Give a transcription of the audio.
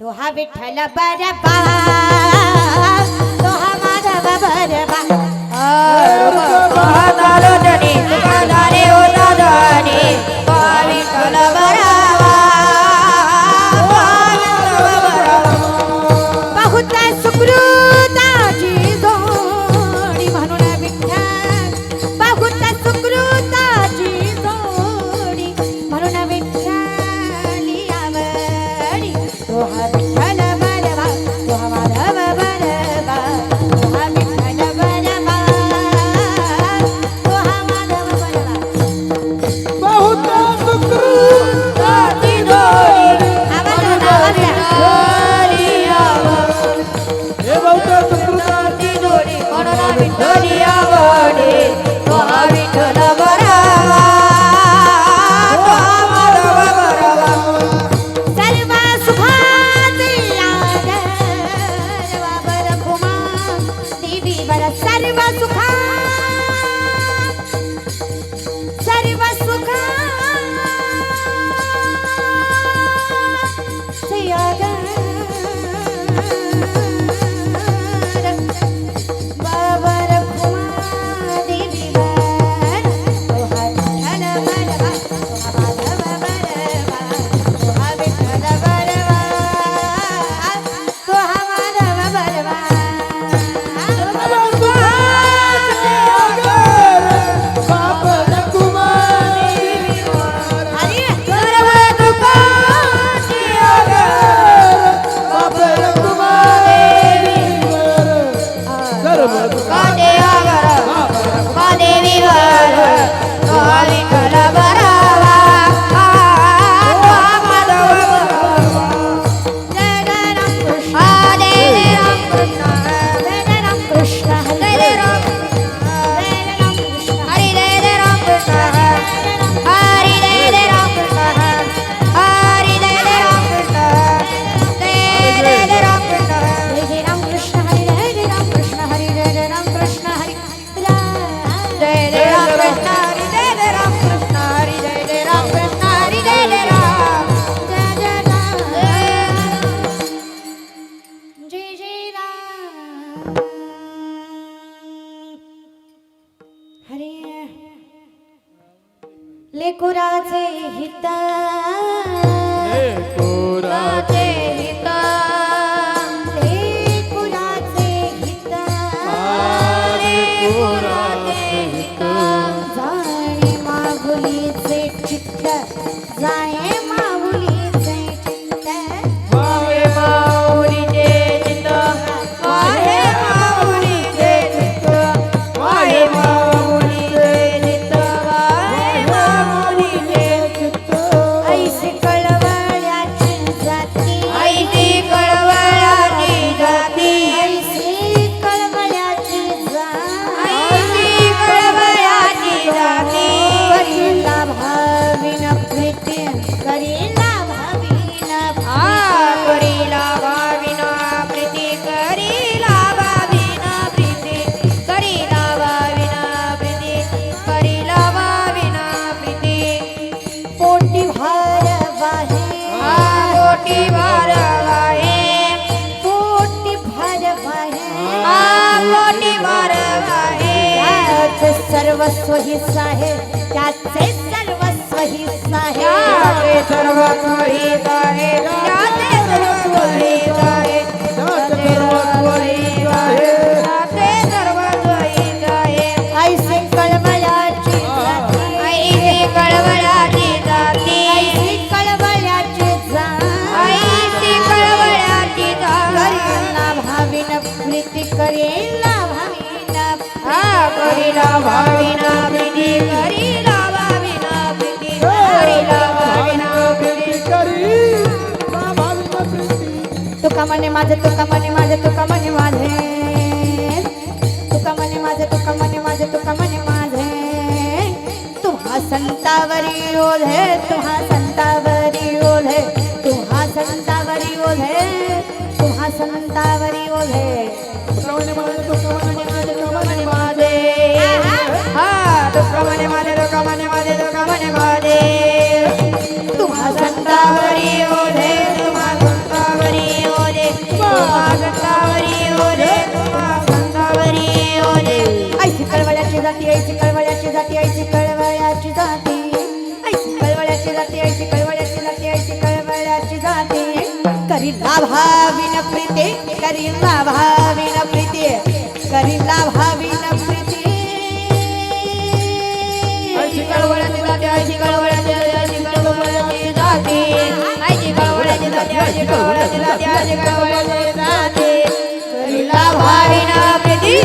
तोहा विठ्ठल बरबा तोहा माधव बरबा. ಕಿವಿಯಾದ सर्वस्व हिस्सा आहे त्याचे सर्वस्व हिस्सा आहे सर्वस्व हिस्सा करीला तुका मने माझे तुका मने माझे तुका मने माझे तुका मने माझे तुका मने माझे तुका मने माझे तुम्हा संतावरी ओढे तुम्हा संतावरी ओढे तुम्हा संतावरी ओढे संतावरी माझे तुका म्हणे माझे तुका म्हणे माझे तुम्हा संतावरी ओढे तुम्हा संतावरी ओढे तुम्हा संतावरी ओढे तुम्हा संतावरी ओढे ऐशी कळवळ्याची जाती ऐशी कळवळ्याची जाती ऐशी कळवळ्याची जाती. करी भाविन प्रीते करी भाविन प्रीते करी भाविन प्रीते. ऐशी कळवळ्याची जाते ऐशी कळवळ्याची जाती ऐशी कळवळ्याची जाते. ऐशी कळवळ्याची जाते ऐशी कळवळ्याची जाते ऐशी कळवळ्याची जाती. करी भाविना प्रीती